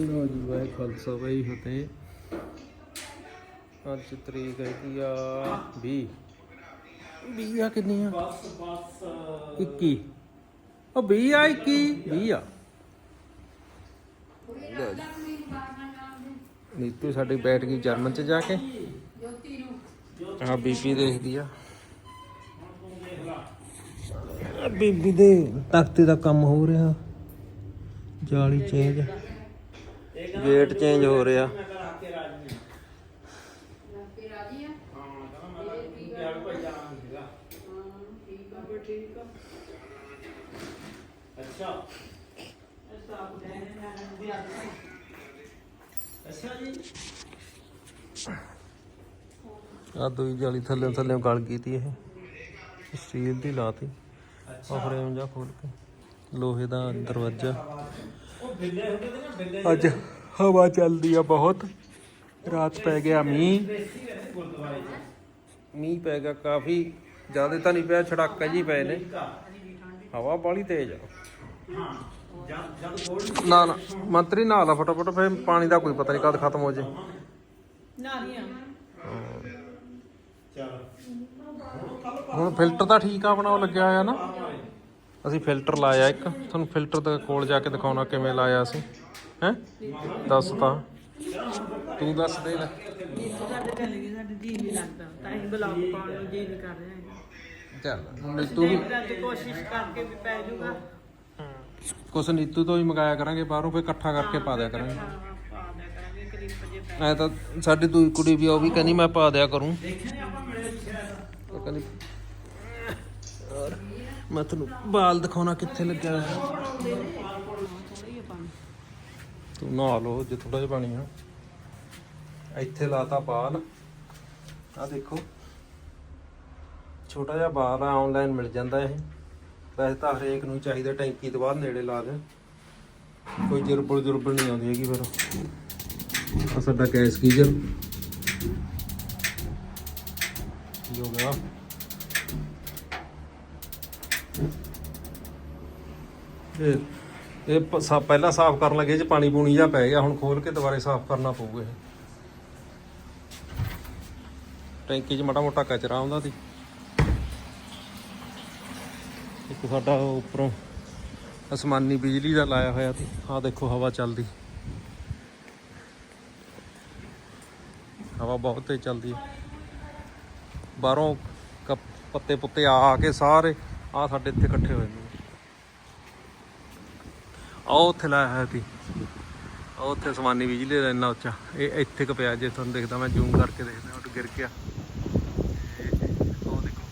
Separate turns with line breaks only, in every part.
ਲੋ ਜੀ ਵਾਹਿ ਖਾਲਸਾ ਵਾਹਿ ਫਤਿਹ। ਅੱਜ ਤਰੀਕ ਹੈਗੀ ਆ 20 20 ਆ ਕਿੰਨੀ ਆ
ਬਸ ਬਸ
21 ਉਹ 20 ਆ। 21 20 ਆ ਨੀਤੂ ਸਾਡੀ ਬੈਠ ਗਈ ਜਰਮਨ ਚ ਜਾ ਕੇ। ਆ ਬੀਬੀ ਦੇਖਦੀ ਆ। ਬੀਬੀ ਦੇ ਤਖਤੇ ਦਾ ਕੰਮ ਹੋ ਰਿਹਾ। ਜਾਲੀ ਚੇਂਜ। ਗੇਟ ਚੇਂਜ ਹੋ ਰਿਹਾ।
ਅੱਛਾ
ਆ ਦੂਈ ਜਾਲੀ ਥੱਲੇ ਥੱਲੇ ਗਲ ਗਈ ਤੀ ਇਹ। ਸਟੀਲ ਦੀ ਲਾਤੀ। ਆ ਫਰੇਮ ਜਾ ਖੋਲ ਕੇ। ਲੋਹੇ ਦਾ ਦਰਵਾਜ਼ਾ।
ਉਹ ਬਿੱਲੇ ਹੁੰਦੇ ਤੇ ਨਾ ਬਿੱਲੇ
ਅੱਜ ਹਵਾ ਚੱਲਦੀ ਆ ਬਹੁਤ। ਰਾਤ ਪੈ ਗਿਆ ਮੀਂਹ। ਮੀਂਹ ਪੈ ਗਿਆ ਕਾਫੀ। ਜ਼ਿਆਦਾ ਤਾਂ ਨਹੀਂ ਪਿਆ, ਛੜਾਕਾ ਜੀ ਪਏ ਨੇ। ਹਵਾ ਬਾਲੀ ਤੇਜ਼ ਆ। ਨਾ ਨਾ, ਮੰਤਰੀ ਨਹਾ ਲਾ ਫਟਾਫਟ ਫੇ ਪਾਣੀ ਦਾ ਕੋਈ ਪਤਾ ਨਹੀਂ ਕਦ ਖਤਮ ਹੋ ਜੇ।
ਚਲ
ਹੁਣ ਫਿਲਟਰ ਤਾਂ ਠੀਕ ਆ, ਆਪਣਾ ਉਹ ਲੱਗਿਆ ਹੋਇਆ ਨਾ। ਅਸੀਂ ਫਿਲਟਰ ਲਾਇਆ ਇੱਕ। ਤੁਹਾਨੂੰ ਫਿਲਟਰ ਦੇ ਕੋਲ ਜਾ ਕੇ ਦਿਖਾਉਣਾ ਕਿਵੇਂ ਲਾਇਆ ਅਸੀਂ। ਹੈ? ਦੱਸ ਤਾਂ। ਤੂੰ ਦੱਸ ਦੇ ਲੈ।
ਸਾਡੇ ਚੱਲ ਗਏ ਸਾਡੇ ਜੀ ਨਹੀਂ ਲੱਗਦਾ ਤਾਂ ਹੀ ਬਲੌਗ ਪਾਉਣ ਨੂੰ ਜੀ ਨਹੀਂ ਕਰ ਰਿਹਾ
ਚੱਲ ਨੀਤੂ ਵੀ
ਦੇਖਦਾ ਤੇ ਕੋਸ਼ਿਸ਼ ਕਰਕੇ ਵੀ ਪੈ ਜਾਊਗਾ
ਕੁਛ ਨੀਤੂ ਤੋਂ ਹੀ ਮੰਗਾਇਆ ਕਰਾਂਗੇ ਬਾਹਰੋਂ ਫੇ ਇਕੱਠਾ ਕਰਕੇ ਪਾ ਦਿਆ ਕਰਾਂਗੇ।
ਹਾਂ, ਪਾ ਦਿਆ ਕਰਾਂਗੇ ਕਰੀਬ ਵਜੇ ਪੈ
ਐ ਤਾਂ ਸਾਡੀ ਦੂਈ ਕੁੜੀ ਵੀ ਆ, ਉਹ ਵੀ ਕਹਿੰਦੀ ਮੈਂ ਪਾ ਦਿਆ ਕਰੂੰ। ਉਹ ਕਹਿੰਦੀ ਔਰ ਮੈਂ ਤੁਹਾਨੂੰ ਬਾਲ ਦਿਖਾਉਣਾ ਕਿੱਥੇ ਲੱਗਿਆ ਹੋਇਆ। ਤੂੰ ਨਹਾ ਲਓ, ਜੇ ਥੋੜਾ ਜਿਹਾ ਪਾਣੀ ਆ। ਇੱਥੇ ਲਾਤਾ ਬਾਲ। ਆ ਦੇਖੋ। ਛੋਟਾ ਜਿਹਾ ਬਾਲ ਆ ਆਨਲਾਈਨ ਮਿਲ ਜਾਂਦਾ ਇਹ। ਵੈਸੇ ਤਾਂ ਹਰੇਕ ਨੂੰ ਚਾਹੀਦਾ ਟੈਂਕੀ ਤੋਂ ਬਾਅਦ ਨੇੜੇ ਲਾ ਦੇ ਕੋਈ ਜਰਬਲ ਜੁਰਬਲ ਨਹੀਂ ਆਉਂਦੀ ਹੈਗੀ ਫਿਰ। ਆ ਸਾਡਾ ਗੈਸ ਗੀਜ਼ਰ। ਕੀ ਹੋ ਗਿਆ? ਇਹ ਇਹ ਪ- ਸਾ- ਪਹਿਲਾਂ ਸਾਫ਼ ਕਰਨ ਲੱਗੇ ਚ ਪਾਣੀ ਪੂਣੀ ਜਾਂ ਪੈ ਗਿਆ, ਹੁਣ ਖੋਲ ਕੇ ਦੁਬਾਰੇ ਸਾਫ਼ ਕਰਨਾ ਪਊਗਾ ਇਹ। ਟੈਂਕੀ 'ਚ ਮਾੜਾ ਮੋਟਾ ਕਚਰਾ ਆਉਂਦਾ ਸੀ। ਇੱਕ ਸਾਡਾ ਉਹ ਉੱਪਰੋਂ ਅਸਮਾਨੀ ਬਿਜਲੀ ਦਾ ਲਾਇਆ ਹੋਇਆ ਸੀ। ਆਹ ਦੇਖੋ ਹਵਾ ਚੱਲਦੀ। ਹਵਾ ਬਹੁਤ ਤੇਜ਼ ਚੱਲਦੀ ਹੈ। ਬਾਹਰੋਂ ਕੱਪ- ਪੱਤੇ ਪੁੱਤੇ ਆ ਆ ਕੇ ਸਾਰੇ ਆ ਸਾਡੇ ਇੱਥੇ ਇਕੱਠੇ ਹੋਏ ਨੇ। ਉਹ ਉੱਥੇ ਲਾਇਆ ਹੋਇਆ ਸੀ। ਉਹ ਉੱਥੇ ਸਮਾਨੀ ਬਿਜਲੀ ਦਾ ਇੰਨਾ ਉੱਚਾ। ਇਹ ਇੱਥੇ ਕ ਪਿਆ ਜੇ ਤੁਹਾਨੂੰ ਦੇਖਦਾ ਮੈਂ ਜ਼ੂਮ ਕਰਕੇ ਦੇਖਦਾ, ਉਹ ਗਿਰ ਗਿਆ। ਇਹ- ਉਹ ਦੇਖੋ।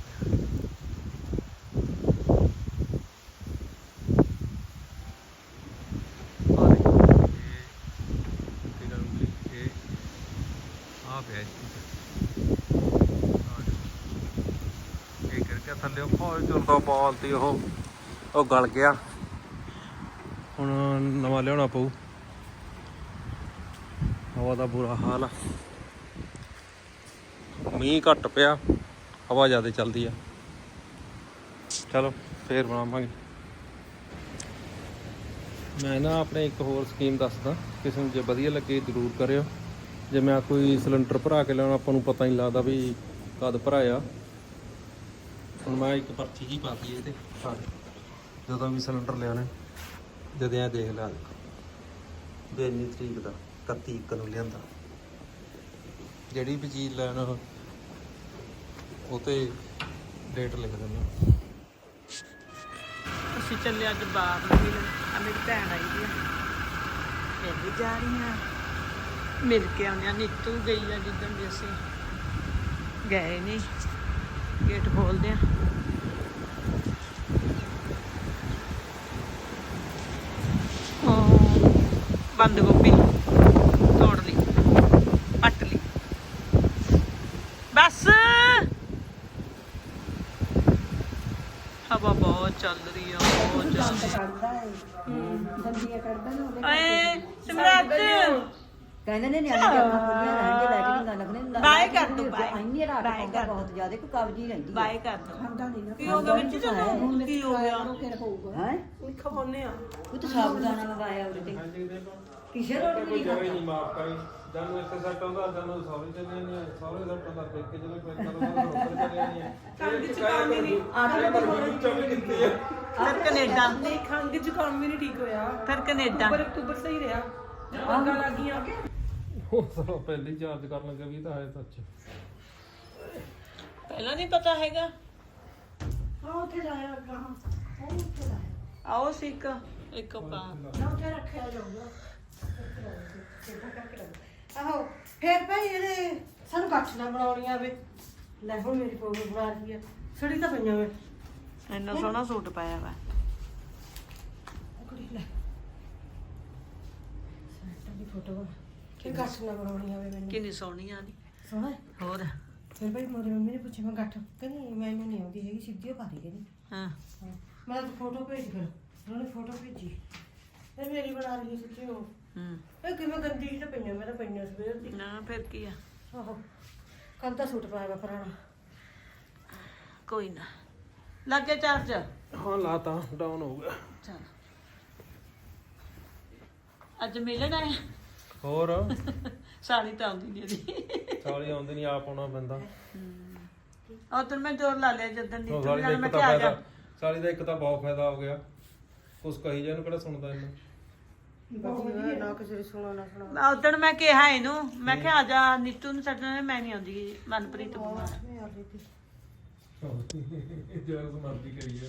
ਆਹ ਪਿਆ ਗਿਰ ਥੱਲੇ। ਉਹ ਚਲਦਾ ਬਾਲ ਤੇ ਉਹ ਉਹ ਗਲ ਗਿਆ। ਹੁਣ ਨਵਾਂ ਲਿਆਉਣਾ ਪਊ। ਹਵਾ ਦਾ ਬੁਰਾ ਹਾਲ ਆ। ਮੀਂਹ ਘੱਟ ਪਿਆ, ਹਵਾ ਜ਼ਿਆਦਾ ਚੱਲਦੀ ਆ। ਚਲੋ, ਫੇਰ ਬਣਾਵਾਂਗੇ। ਮੈਂ ਨਾ ਆਪਣੇ ਇੱਕ ਹੋਰ ਸਕੀਮ ਦੱਸਦਾ, ਕਿਸੇ ਨੂੰ ਜੇ ਵਧੀਆ ਲੱਗੇ ਜ਼ਰੂਰ ਕਰਿਓ। ਜੇ ਮੈਂ ਕੋਈ ਸਿਲੰਡਰ ਭਰਾ ਕੇ ਲਿਆਉਣਾ, ਆਪਾਂ ਨੂੰ ਪਤਾ ਨਹੀਂ ਲੱਗਦਾ ਵੀ ਕਦ ਭਰਾਇਆ। ਹੁਣ ਮੈਂ ਇੱਕ ਪਰਚੀ ਜੀ ਪਾਤੀ ਇਹਦੇ। ਜਦੋਂ ਵੀ ਸਿਲੰਡਰ ਲਿਆਉਣਾ। ਜਦ ਇਹ ਦੇਖ ਲਾ ਵੀ ਇੰਨੀ ਤਰੀਕ ਦਾ 31 ਇੱਕ ਨੂੰ ਲਿਆਂਦਾ। ਜਿਹੜੀ ਵੀ ਚੀਜ਼ ਲੈਣਾ ਉਹ ਤੇ ਡੇਟ ਲਿਖ ਦਿੰਦਾ
ਅਸੀਂ ਚੱਲੇ ਅੱਜ ਬਾਹਰ ਨੂੰ ਮਿਲਣ ਆ ਮੇਰੀ ਭੈਣ ਆਈ ਦੀ ਆ। ਇਹ ਵੀ ਜਾ ਰਹੀ ਆ। ਮਿਲ ਕੇ ਆਉਂਦੇ ਆ। ਨੀਤੂ ਗਈ ਆ ਜਿੱਦਣ ਵੀ ਅਸੀਂ ਗਏ ਨਹੀਂ ਗੇਟ ਖੋਲਦੇ ਆ। ਬੰਦ ਗੋਭੀ ਤੋੜ ਲਈ ਪੱਟ ਲਈ। ਬਸ! ਹਵਾ ਬਹੁਤ ਚੱਲ ਰਹੀ ਆ ਬਹੁਤ ਚੱਲ ਰਹੀ ਆ। ਏ ਸਿਮਰਤ!
ਕਹਿੰਦੇ ਨੇ ਨਿਆਣੇ ਦੀਆਂ ਅੱਖਾਂ ਖੁੱਲੀਆਂ ਰਹਿਣਗੇ ਲਾਈਟ ਨਹੀਂ ਗਾ ਲੱਗਣੇ
ਬਾਏ ਕਰ ਦਿਓ, ਬਾਏ।
ਇੰਨੀ ਰਾਤ
ਬਾਏ
ਪੈਂਦਾ
ਕਰ ਦਿਓ।
ਬਹੁਤ ਜ਼ਿਆਦਾ ਕੋਈ ਕਬਜੀ ਰਹਿੰਦੀ। ਹੈ
ਬਾਏ ਕਰ ਦੋ। ਕੀ ਹੋ ਗਿਆ ਵਿੱਚ ਜਦੋਂ? ਕੀ ਹੋ ਗਿਆ?
ਹੈ?
ਖਵਾਉਨੇ ਆ।
ਉਹ ਤਾਂ ਸਾਬੂਦਾਨਾ ਮੰਗਾਇਆ ਉਹਦੇ ਤੇ। ਕਿਸੇ ਰੋਟੀ
ਕੋਈ
ਨਹੀਂ
ਜਗ੍ਹਾ ਹੀ ਨਹੀਂ ਮਾਫ ਕਰੀ। ਜਾਨੂੰ ਇੱਥੇ ਸੈੱਟ ਹੁੰਦਾ ਜਾਨੂੰ ਸੌਰੀ ਚੱਲੇ ਨੇ ਸੌਰੇ ਸੈੱਟ ਹੁੰਦਾ ਦੇਖ ਕੇ ਜਦੋਂ ਕੋਈ ਕਰਦਾ ਤਾਂ ਉੱਪਰ ਚੱਲੇ ਨਹੀਂ
ਖੰਗ ਜ਼ੁਕਾਮ ਹੀ ਨਹੀਂ।
ਆਖਰ ਤੇ ਹੋਰ
ਚੌਵੀ ਕਿੱਥੇ ਆ
ਫਿਰ ਕੈਨੇਡਾ।
ਨਹੀਂ ਖੰਗ ਜ਼ੁਕਾਮ ਵੀ ਨਹੀਂ ਠੀਕ ਹੋਇਆ।
ਫਿਰ ਕੈਨੇਡਾ।
ਪਰ ਅਕਤੂਬਰ ਸਹੀ ਰਿਹਾ। ਜਦੋਂ ਖੰਗਾਂ ਲੱਗੀਆਂ
ਉਹ ਸਾਲਾ ਪਹਿਲੀ ਚਾਰਜ ਕਰਨ ਲੱਗਾ ਵੀ ਇਹ ਤਾਂ ਹੈ ਸੱਚ।
ਪਹਿਲਾਂ ਨਹੀਂ ਪਤਾ ਹੈਗਾ।
ਹਾਂ ਉੱਥੇ ਲਾਇਆ ਗਾਹਾਂ ਉਹ ਉੱਥੇ ਲਾਇਆ।
ਆਓ ਸੀ ਇੱਕ ਇੱਕ ਪਾ।
ਨਾ ਉੱਥੇ ਰੱਖਿਆ ਜਾਊਗਾ। ਆਹੋ ਫੇਰ ਭਾਈ ਇਹਦੇ ਸਾਨੂੰ ਗੱਠ ਨਾ ਬਣਾਉਣੀਆਂ ਵੇ। ਲੈ ਹੁਣ ਮੇਰੀ ਫੋਟੋ ਬਣਾ ਲਈ ਹੈ ਛੜੀ ਤਾਂ ਪਈਆਂ ਵੇ।
ਇੰਨਾ ਸੋਹਣਾ ਸੂਟ ਪਾਇਆ ਵਾ।
ਉਹ ਕੁੜੀ ਲੈ। ਸੈਂਟਰ ਦੀ ਫੋਟੋ ਬਣਾ। ਕਿ ਗੱਠ ਨਾ ਬਣਾਉਣੀਆਂ ਵੇ ਮੈਨੂੰ।
ਕਿੰਨੀ ਸੋਹਣੀ ਆ ਨੀ
ਸੋਹਣਾ ਹੈ।
ਹੋਰ?
ਫਿਰ ਭਾਈ ਮੇਰੀ ਮੰਮੀ ਨੇ ਪੁੱਛਿਆ ਮੈਂ ਗੱਠ ਕਹਿੰਦੀ ਮੈਨੂੰ ਨਹੀਂ ਆਉਂਦੀ ਹੈਗੀ ਸਿੱਧੀ ਓ ਪਾ ਦੇ ਕਹਿੰਦੀ
ਹਾਂ।
ਹਾਂ। ਮੈਂ ਤਾਂ ਫੋਟੋ ਭੇਜ ਫਿਰ ਉਹਨੇ ਫੋਟੋ ਭੇਜੀ। ਫਿਰ ਮੇਰੀ ਬਣਾ ਲਈ ਸੱਚੀ ਉਹ।
ਹੂੰ।
ਇਹ ਕਿਵੇਂ ਗੰਦੀ ਜਿਹੀ ਤਾਂ ਪਈਆਂ ਮੈਂ ਤਾਂ ਪਈਆਂ ਸਵੇਰ ਦੀ।
ਨਾ ਫਿਰ ਕੀ ਆ?
ਆਹੋ। ਕੱਲ ਤਾਂ ਸੂਟ ਪਾਇਆ ਵਾ ਪੁਰਾਣਾ।
ਕੋਈ ਨਾ। ਲੱਗੇ ਚਾਰਜ?
ਹਾਂ ਲਾਤਾ ਡਾਊਨ ਹੋ ਗਿਆ।
ਚਲ। ਅੱਜ ਮਿਲਣਾ ਹੈ?
ਹੋਰ?
ਸਾੜੀ ਤਾਂ ਆਉਂਦੀ ਨਹੀਂ ਇਹਦੀ।
ਸਾਲੀ ਆਉਂਦੀ ਨਹੀਂ ਆਪ ਆਉਣਾ ਪੈਂਦਾ।
ਉਦੋਂ ਮੈਂ ਜ਼ੋਰ ਲਾ ਲਿਆ ਜਦੋਂ ਦੀ ਤੂੰ
ਸਾਲੀ
ਨਾਲ ਮੈਂ ਕਿਹਾ ਆ ਜਾ।
ਸਾਲੀ ਦਾ ਇੱਕ ਤਾਂ ਬਹੁਤ ਫਾਇਦਾ ਹੋ ਗਿਆ। ਕੁਛ ਕਹੀ ਜਾ ਇਹਨੂੰ ਕਿਹੜਾ ਸੁਣਦਾ ਇਹਨੂੰ।
ਵਧੀਆ। ਨਾ ਕਿਸੇ ਦੀ ਸੁਣੋ ਨਾ ਸੁਣਾ।
ਉਦੋਂ ਮੈਂ ਕਿਹਾ ਇਹਨੂੰ ਮੈਂ ਕਿਹਾ ਆ ਜਾ ਨੀਤੂ ਨੂੰ ਛੱਡਣਾ ਮੈਂ ਨਹੀਂ ਆਉਂਦੀ ਮਨਪ੍ਰੀਤ ਬਿਮਾਰ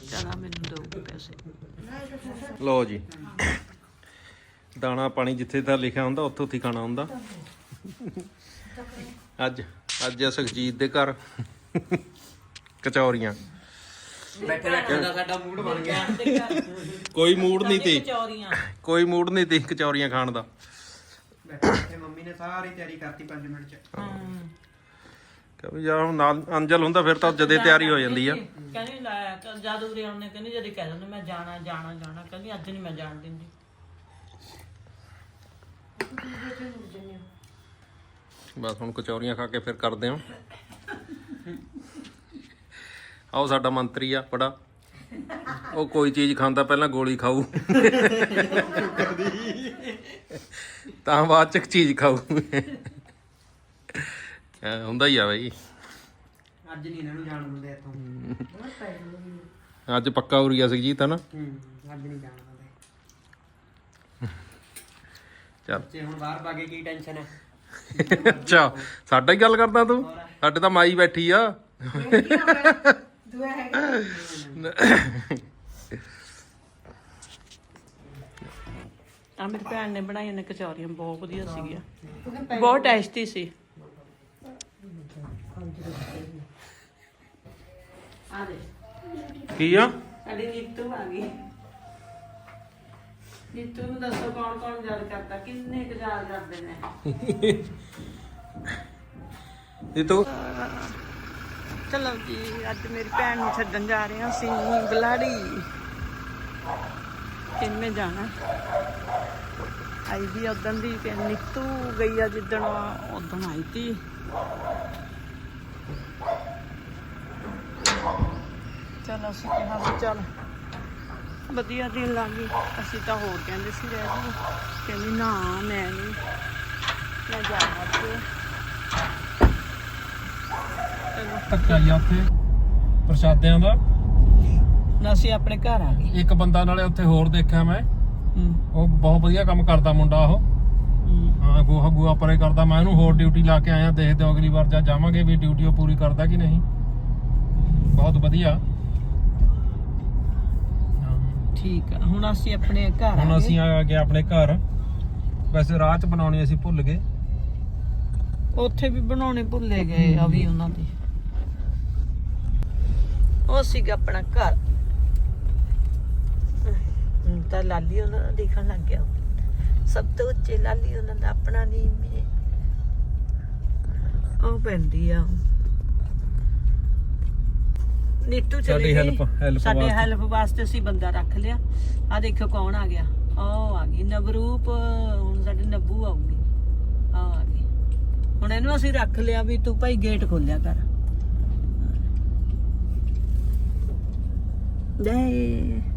ਚਲਾ ਮੈਨੂੰ ਦੋ ਪੈਸੇ।
ਲਓ ਜੀ। ਦਾਣਾ ਪਾਣੀ ਜਿੱਥੇ ਦਾ ਲਿਖਿਆ ਹੁੰਦਾ ਉੱਥੋਂ ਹੀ ਖਾਣਾ ਹੁੰਦਾ। ਅੱਜ ਅੱਜ ਆ ਸੁਖਜੀਤ ਦੇ ਘਰ। ਕਚੌਰੀਆਂ।
ਬੈਠੇ ਬੈਠੇ ਦਾ ਸਾਡਾ ਮੂਡ ਬਣ ਗਿਆ।
ਕੋਈ ਮੂਡ ਨਹੀਂ ਤੀ ਕੋਈ ਮੂਡ ਨਹੀਂ ਤੀ ਕਚੌਰੀਆਂ ਖਾਣ ਦਾ।
ਬੈਠੇ ਮੰਮੀ ਨੇ ਸਾਰੀ ਤਿਆਰੀ ਕਰਤੀ 5 ਮਿੰਟ ਚ।
ਕਿਉਂਕਿ ਯਾਰ ਹੁਣ ਨਾਲ ਅੰਜਲ ਹੁੰਦਾ ਫਿਰ ਤਾਂ ਜਦੇ ਤਿਆਰੀ ਹੋ ਜਾਂਦੀ ਆ।
ਕਹਿੰਦੀ ਜਦ ਉਰੇ ਆਉਣੇ ਕਹਿੰਦੀ ਜਦ ਕਹਿ ਦਿੰਦੇ ਮੈਂ ਜਾਣਾ ਜਾਣਾ ਜਾਣਾ। ਕਹਿੰਦੀ ਅੱਜ ਨਹੀਂ ਮੈਂ ਜਾਣ ਦਿੰਦੀ।
ਬਸ ਹੁਣ ਕਚੌਰੀਆਂ ਖਾ ਕੇ ਫਿਰ ਕਰਦੇ ਹਾਂ। ਆਓ ਸਾਡਾ ਮੰਤਰੀ ਆ ਬੜਾ ਉਹ ਕੋਈ ਚੀਜ਼ ਖਾਂਦਾ ਪਹਿਲਾਂ ਗੋਲੀ ਖਾਊ। ਤਾਂ ਬਾਅਦ ਚ ਚੀਜ਼ ਖਾਊ। ਹੁੰਦਾ ਹੀ ਆ ਬਈ।
ਅੱਜ ਨਹੀਂ ਇਹਨਾਂ ਨੂੰ ਜਾਣ ਦਿੰਦੇ ਇੱਥੋਂ।
ਅੱਜ ਪੱਕਾ ਹੋ ਰਿਹਾ ਸੁਖਜੀਤ ਹੈ ਨਾ।
ਹੂੰ ਅੱਜ ਨਹੀਂ ਜਾਣ ਦਿੰਦੇ
ਚੱਲ।
ਜੇ ਹੁਣ ਬਾਹਰ ਬਾਗੇ ਕੀ ਟੈਨਸ਼ਨ ਹੈ?
ਅੱਛਾ ਸਾਡਾ ਹੀ ਗੱਲ ਕਰਦਾ ਤੂੰ? ਸਾਡੇ ਤਾਂ ਮਾਈ ਬੈਠੀ ਆ।
ਦੁਆ ਹੈਗਾ
ਆ ਮੇਰੀ ਭੈਣ ਨੇ ਬਣਾਈਆਂ ਨੇ ਕਚੌਰੀਆਂ ਬਹੁਤ ਵਧੀਆ ਸੀਗੀਆਂ। ਬਹੁਤ ਟੇਸਟੀ ਸੀ। ਆ ਦੇ
ਕੀ ਆ?
ਸਾਡੀ ਨੀਤੂ ਆ ਗਈ। ਨੀਤੂ ਨੂੰ ਦੱਸੋ ਕੌਣ ਕੌਣ ਯਾਦ ਕਰਦਾ? ਕਿੰਨੇ ਕੁ ਯਾਦ ਕਰਦੇ ਨੇ?
ਇਹ ਤੂੰ?
ਚਲੋ ਜੀ ਅੱਜ ਮੇਰੀ ਭੈਣ ਨੂੰ ਛੱਡਣ ਜਾ ਰਹੇ ਹਾਂ ਅਸੀਂ ਬਲਾੜੀ ਕਿੰਨੇ ਜਾਣਾ? ਆਈ ਵੀ ਉਦੋਂ ਦੀ ਕਿ ਨੀਤੂ ਗਈ ਆ ਜਿੱਦਣ ਉਦੋਂ ਆਈ ਤੀ। ਚਲ ਅਸੀਂ ਕਿਹਾ ਵੀ ਚੱਲ ਵਧੀਆ ਦਿਨ ਲੱਗੀ। ਅਸੀਂ ਤਾਂ ਹੋਰ ਕਹਿੰਦੇ ਸੀ ਰਹਿ ਜੀ ਕਹਿੰਦੀ ਨਾ ਮੈਂ ਨਹੀਂ। ਮੈਂ ਜਾਣਾ ਤੇ ਚਲੋ।
ਧੱਕਾ ਹੀ ਆ ਉੱਥੇ। ਪ੍ਰਸ਼ਾਦਿਆਂ ਦਾ।
ਨਾ ਅਸੀਂ ਆਪਣੇ ਘਰ ਆ ਗਏ।
ਇੱਕ ਬੰਦਾ ਨਾਲੇ ਉੱਥੇ ਹੋਰ ਦੇਖਿਆ ਮੈਂ। ਉਹ ਬਹੁਤ ਵਧੀਆ ਕੰਮ ਕਰਦਾ ਮੁੰਡਾ ਉਹ।
ਹੂੰ।
ਗੋਹਾ ਗੋਹਾ ਪਰੇ ਕਰਦਾ। ਮੈਂ ਇਹਨੂੰ ਹੋਰ ਡਿਊਟੀ ਲਾ ਕੇ ਆਇਆ। ਦੇਖਦੇ ਹਾਂ ਅਗਲੀ ਵਾਰ ਜਾ ਜਾਵਾਂਗੇ ਵੀ ਡਿਊਟੀ ਉਹ ਪੂਰੀ ਕਰਦਾ ਕਿ ਨਹੀਂ। ਬਹੁਤ ਵਧੀਆ।
ਠੀਕ ਆ। ਹੁਣ ਅਸੀਂ ਆਪਣੇ ਘਰ ਆ
ਹੁਣ ਅਸੀਂ ਆ ਗਏ ਆਪਣੇ ਘਰ। ਵੈਸੇ ਰਾਹ ਚ ਬਣਾਉਣੀ ਅਸੀਂ ਭੁੱਲ ਗਏ।
ਉੱਥੇ ਵੀ ਬਣਾਉਣੇ ਭੁੱਲੇ ਗਏ ਆ ਵੀ ਉਹਨਾਂ ਦੇ। ਉਹ ਸੀਗਾ ਆਪਣਾ ਘਰ। ਹੁਣ ਤਾਂ ਲਾਲੀ ਉਹਨਾਂ ਦਾ ਦਿਖਣ ਲੱਗ ਗਿਆ। ਸਭ ਤੋਂ ਉੱਚੇ ਲਾਲੀ ਉਹਨਾਂ ਦਾ ਆਪਣਾ ਨਹੀਂ ਮੇ ਉਹ ਪੈਂਦੀ ਆ। ਨੀਤੂ ਚਲੀ
ਸਾਡੀ
ਗਈ
help- help
ਸਾਡੇ
ਵਾਸਤੇ।
ਹੈਲਪ ਵਾਸਤੇ ਅਸੀਂ ਬੰਦਾ ਰੱਖ ਲਿਆ। ਆ ਦੇਖੋ ਕੌਣ ਆ ਗਿਆ। ਉਹ ਆ ਗਈ। ਨਵਰੂਪ ਹੁਣ ਸਾਡੇ ਨੱਬੂ ਆਊਗੀ। ਆ ਗਈ। ਹੁਣ ਇਹਨੂੰ ਅਸੀਂ ਰੱਖ ਲਿਆ ਵੀ ਤੂੰ ਭਾਈ ਗੇਟ ਖੋਲਿਆ ਕਰ। ਲੈ।